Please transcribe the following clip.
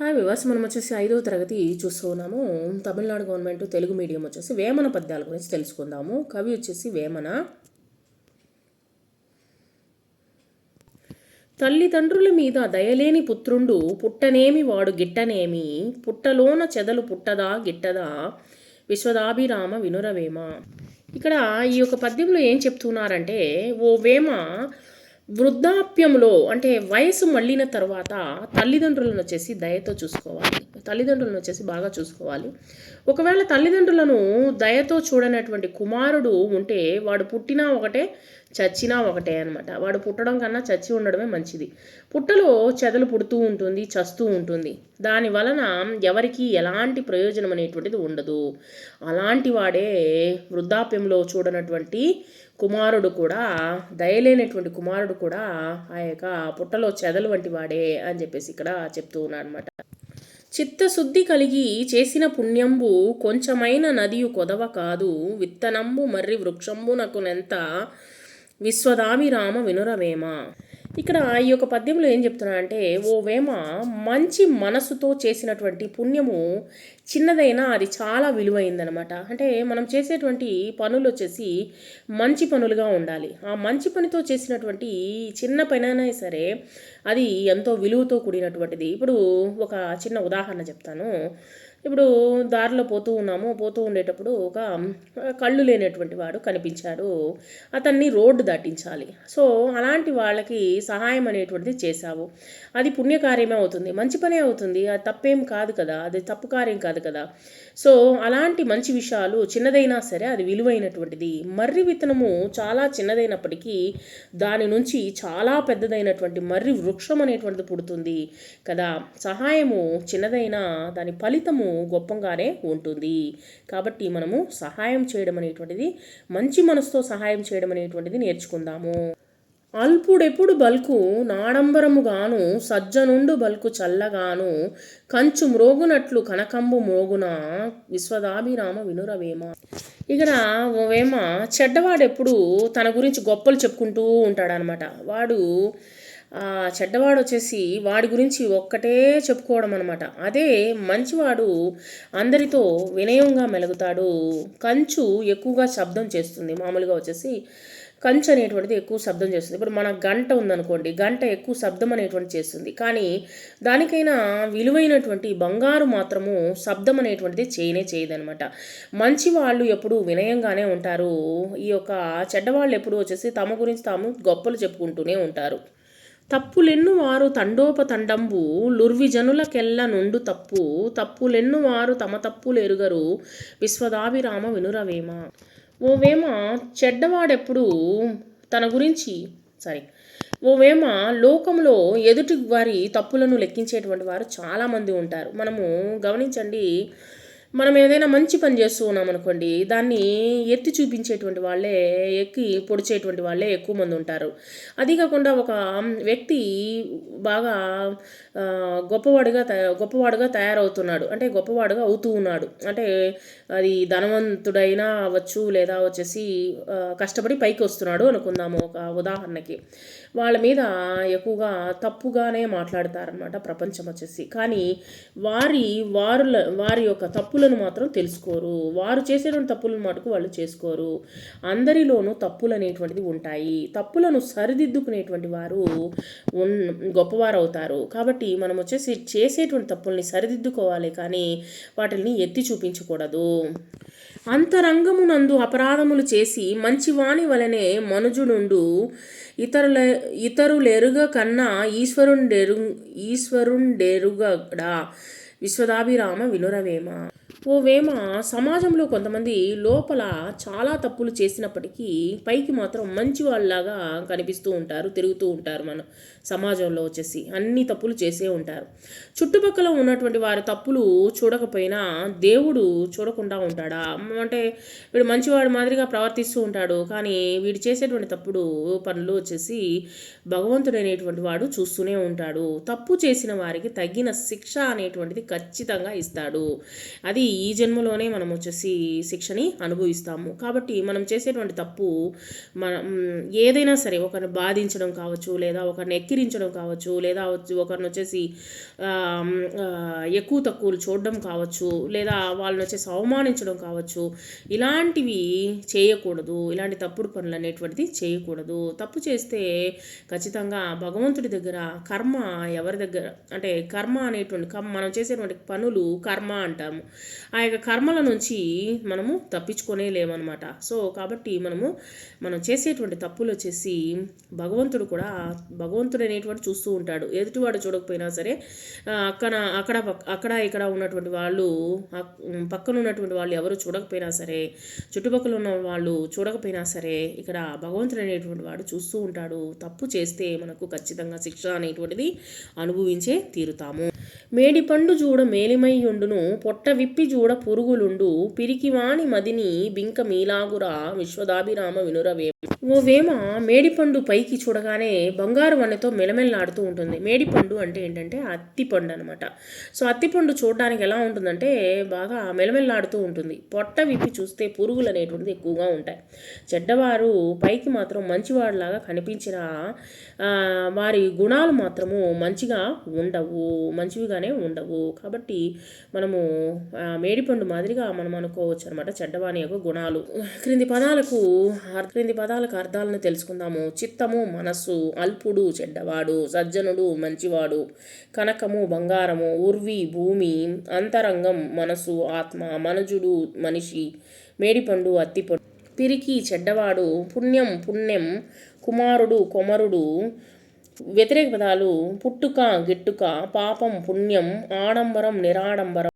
Hi వివాస్ మనం వచ్చేసి ఐదవ తరగతి చూస్తూ ఉన్నాము. తమిళనాడు గవర్నమెంట్ తెలుగు మీడియం వచ్చేసి వేమన పద్యాల గురించి తెలుసుకుందాము. కవి వచ్చేసి వేమన. తల్లిదండ్రుల మీద దయలేని పుత్రుండు పుట్టనేమి వాడు గిట్టనేమి? పుట్టలోన చెదలు పుట్టదా గిట్టదా? విశ్వదాభిరామ వినురవేమ. ఇక్కడ ఈ యొక్క పద్యంలో ఏం చెప్తున్నారంటే ఓ వేమ వృద్ధాప్యంలో అంటే వయసు మళ్ళిన తర్వాత తల్లిదండ్రులను వచ్చేసి దయతో చూసుకోవాలి. తల్లిదండ్రులను వచ్చేసి బాగా చూసుకోవాలి. ఒకవేళ తల్లిదండ్రులను దయతో చూడనటువంటి కుమారుడు ఉంటే వాడు పుట్టినా ఒకటే చచ్చినా ఒకటే అనమాట వాడు పుట్టడం కన్నా చచ్చి ఉండడమే మంచిది. పుట్టలో చెదలు పుడుతూ ఉంటుంది చస్తూ ఉంటుంది. దాని వలన ఎవరికి ఎలాంటి ప్రయోజనం అనేటువంటిది ఉండదు. అలాంటి వాడే వృద్ధాప్యంలో చూడనటువంటి కుమారుడు కూడా దయలేనటువంటి కుమారుడు కూడా ఆ యొక్క పుట్టలో చెదలు వంటి వాడే అని చెప్పేసి ఇక్కడ చెప్తూ ఉన్నాడు అనమాట చిత్తశుద్ధి కలిగి చేసిన పుణ్యంబు కొంచెమైన నదియు కొదవ కాదు విత్తనంబు మర్రి వృక్షంభునకునంత విశ్వదామి రామ వినురవేమ? ఇక్కడ ఈ యొక్క పద్యంలో ఏం చెప్తున్నా అంటే ఓ వేమ మంచి మనసుతో చేసినటువంటి పుణ్యము చిన్నదైనా అది చాలా విలువైందనమాట అంటే మనం చేసేటువంటి పనులు వచ్చేసి మంచి పనులుగా ఉండాలి. ఆ మంచి పనితో చేసినటువంటి చిన్న పనైనా సరే అది ఎంతో విలువతో కూడినటువంటిది. ఇప్పుడు ఒక చిన్న ఉదాహరణ చెప్తాను. ఇప్పుడు దారిలో పోతూ ఉన్నాము. పోతూ ఉండేటప్పుడు ఒక కళ్ళు లేనటువంటి వాడు కనిపించాడు. అతన్ని రోడ్డు దాటించాలి. సో అలాంటి వాళ్ళకి సహాయం అనేటువంటిది చేశావు. అది పుణ్యకార్యమే అవుతుంది. మంచి పనే అవుతుంది. అది తప్పేం కాదు కదా. అది తప్పు కార్యం కాదు కదా. సో అలాంటి మంచి విషయాలు చిన్నదైనా సరే అది విలువైనటువంటిది. మర్రి విత్తనము చాలా చిన్నదైనప్పటికీ దాని నుంచి చాలా పెద్దదైనటువంటి మర్రి వృక్షం అనేటువంటిది పుడుతుంది కదా. సహాయము చిన్నదైనా దాని ఫలితము గొప్పగానే ఉంటుంది. కాబట్టి మనము సహాయం చేయడం అనేటువంటిది మంచి మనసుతో సహాయం చేయడం అనేటువంటిది నేర్చుకుందాము. అల్పుడెప్పుడు బల్కు నాడంబరముగాను సజ్జనుండు బల్కు చల్లగాను కంచు మ్రోగునట్లు కనకంబు మోగున విశ్వదాభిరామ వినురవేమ. ఇక్కడ ఓవేమ వేమ చెడ్డవాడెప్పుడు తన గురించి గొప్పలు చెప్పుకుంటూ ఉంటాడనమాట. వాడు చెడ్డవాడు వచ్చేసి వాడి గురించి ఒక్కటే చెప్పుకోవడం అనమాట అదే మంచివాడు అందరితో వినయంగా మెలుగుతాడు. కంచు ఎక్కువగా శబ్దం చేస్తుంది. మామూలుగా వచ్చేసి కంచు అనేటువంటిది ఎక్కువ శబ్దం చేస్తుంది. ఇప్పుడు మన గంట ఉందనుకోండి గంట ఎక్కువ శబ్దం అనేటువంటి చేస్తుంది. కానీ దానికైనా విలువైనటువంటి బంగారు మాత్రము శబ్దం అనేటువంటిది చేయనే చేయదనమాట మంచి వాళ్ళు ఎప్పుడు వినయంగానే ఉంటారు. ఈ యొక్క చెడ్డవాళ్ళు ఎప్పుడు వచ్చేసి తమ గురించి తాము గొప్పలు చెప్పుకుంటూనే ఉంటారు. తప్పులెన్ను వారు తండోపతండంబు లుర్విజనులకెల్ల నుండు తప్పు తప్పులెన్ను వారు తమ తప్పులు ఎరుగరు విశ్వదాభిరామ వినురవేమ. ఓ వేమ చెడ్డవాడెప్పుడు తన గురించి సారీ ఓ వేమ లోకంలో ఎదుటి వారి తప్పులను లెక్కించేటువంటి వారు చాలామంది ఉంటారు. మనము గమనించండి మనం ఏదైనా మంచి పని చేస్తూ ఉన్నాం అనుకోండి దాన్ని ఎత్తి చూపించేటువంటి వాళ్ళే ఎక్కి పొడిచేటువంటి వాళ్ళే ఎక్కువ మంది ఉంటారు. అది కాకుండా ఒక వ్యక్తి బాగా గొప్పవాడిగా గొప్పవాడుగా తయారవుతున్నాడు. అంటే గొప్పవాడుగా అవుతూ ఉన్నాడు. అంటే అది ధనవంతుడైనా అవ్వచ్చు లేదా వచ్చేసి కష్టపడి పైకి వస్తున్నాడు అనుకుందాము ఒక ఉదాహరణకి. వాళ్ళ మీద ఎక్కువగా తప్పుగానే మాట్లాడతారనమాట ప్రపంచం వచ్చేసి. కానీ వారి వారుల వారి యొక్క తప్పులను మాత్రం తెలుసుకోరు. వారు చేసేటువంటి తప్పులను మటుకు వాళ్ళు చేసుకోరు. అందరిలోనూ తప్పులు అనేటువంటిది ఉంటాయి. తప్పులను సరిదిద్దుకునేటువంటి వారు గొప్పవారు అవుతారు కాబట్టి మనం వచ్చేసి చేసేటువంటి తప్పుల్ని సరిదిద్దుకోవాలి కానీ వాటిని ఎత్తి చూపించకూడదు. అంతరంగమునందు అపరాధములు చేసి మంచివాణి వలనే మనుజునుండు ఇతరుల ఇతరులెరుగ కన్నా ఈశ్వరుండెరు ఈశ్వరుండెరుగడా? విశ్వదాభిరామ వినురవేమ ఓ సమాజంలో కొంతమంది లోపల చాలా తప్పులు చేసినప్పటికీ పైకి మాత్రం మంచి వాళ్ళలాగా కనిపిస్తూ ఉంటారు తిరుగుతూ ఉంటారు మన సమాజంలో వచ్చేసి. అన్ని తప్పులు చేసే ఉంటారు. చుట్టుపక్కల ఉన్నటువంటి వారి తప్పులు చూడకపోయినా దేవుడు చూడకుండా ఉంటాడా? అంటే వీడు మంచివాడు మాదిరిగా ప్రవర్తిస్తూ ఉంటాడు కానీ వీడు చేసేటువంటి తప్పుడు పనులు వచ్చేసి భగవంతుడైనటువంటి వాడు చూస్తూనే ఉంటాడు. తప్పు చేసిన వారికి తగిన శిక్ష అనేటువంటిది ఖచ్చితంగా ఇస్తాడు. అది ఈ జన్మలోనే మనం వచ్చేసి శిక్షని అనుభవిస్తాము. కాబట్టి మనం చేసేటువంటి తప్పు మనం ఏదైనా సరే ఒకరిని బాధించడం కావచ్చు లేదా ఒకరిని ఎక్కిరించడం కావచ్చు లేదా ఒకరిని వచ్చేసి ఎక్కువ తక్కువలు చూడడం కావచ్చు లేదా వాళ్ళని వచ్చేసి అవమానించడం కావచ్చు ఇలాంటివి చేయకూడదు. ఇలాంటి తప్పుడు పనులు అనేటువంటిది చేయకూడదు. తప్పు చేస్తే ఖచ్చితంగా భగవంతుడి దగ్గర కర్మ ఎవరి దగ్గర అంటే కర్మ అనేటువంటి కర్మ మనం చేసేటువంటి పనులు కర్మ అంటాము. ఆ యొక్క కర్మల నుంచి మనము తప్పించుకొనే లేమన్నమాట. సో కాబట్టి మనము మనం చేసేటువంటి తప్పులు వచ్చేసి భగవంతుడు కూడా భగవంతుడు అనేటువంటి చూస్తూ ఉంటాడు. ఎదుటివాడు చూడకపోయినా సరే అక్కడ అక్కడ అక్కడ ఇక్కడ ఉన్నటువంటి వాళ్ళు పక్కన ఉన్నటువంటి వాళ్ళు ఎవరు చూడకపోయినా సరే చుట్టుపక్కల ఉన్న వాళ్ళు చూడకపోయినా సరే ఇక్కడ భగవంతుడు అనేటువంటి వాడు చూస్తూ ఉంటాడు. తప్పు చేస్తే మనకు ఖచ్చితంగా శిక్ష అనేటువంటిది అనుభవించే తీరుతాము. మేడిపండు చూడ మేలిమై ఉండును పొట్ట విప్పి చూడ పురుగులుండు పిరికివాణి మదిని బింక మీలాగురా విశ్వదాభిరామ వినురవే. ఓ వేమ మేడిపండు పైకి చూడగానే బంగారు వన్నెతో మెలమెల్లాడుతూ ఉంటుంది. మేడిపండు అంటే ఏంటంటే అత్తిపండు అనమాట సో అత్తిపండు చూడడానికి ఎలా ఉంటుందంటే బాగా మెలమెల్లాడుతూ ఉంటుంది. పొట్ట విప్పి చూస్తే పురుగులు అనేటువంటిది ఎక్కువగా ఉంటాయి. చెడ్డవారు పైకి మాత్రం మంచివాడిలాగా కనిపించిన వారి గుణాలు మాత్రము మంచిగా ఉండవు మంచివిగానే ఉండవు. కాబట్టి మనము మేడిపండు మాదిరిగా మనం అనుకోవచ్చు అనమాట చెడ్డవాని యొక్క గుణాలు. క్రింది పదాలకు క్రింది పదాలకు అర్థాలను తెలుసుకుందాము. చిత్తము మనస్సు అల్పుడు చెడ్డవాడు సజ్జనుడు మంచివాడు కనకము బంగారము ఉర్వి భూమి అంతరంగం మనసు ఆత్మ మనుజుడు మనిషి మేడిపండు అత్తిపండు. పిరికి చెడ్డవాడు పుణ్యం పుణ్యం కుమారుడు కొమరుడు వ్యతిరేక పదాలు పుట్టుక గిట్టుక పాపం పుణ్యం ఆడంబరం నిరాడంబరం.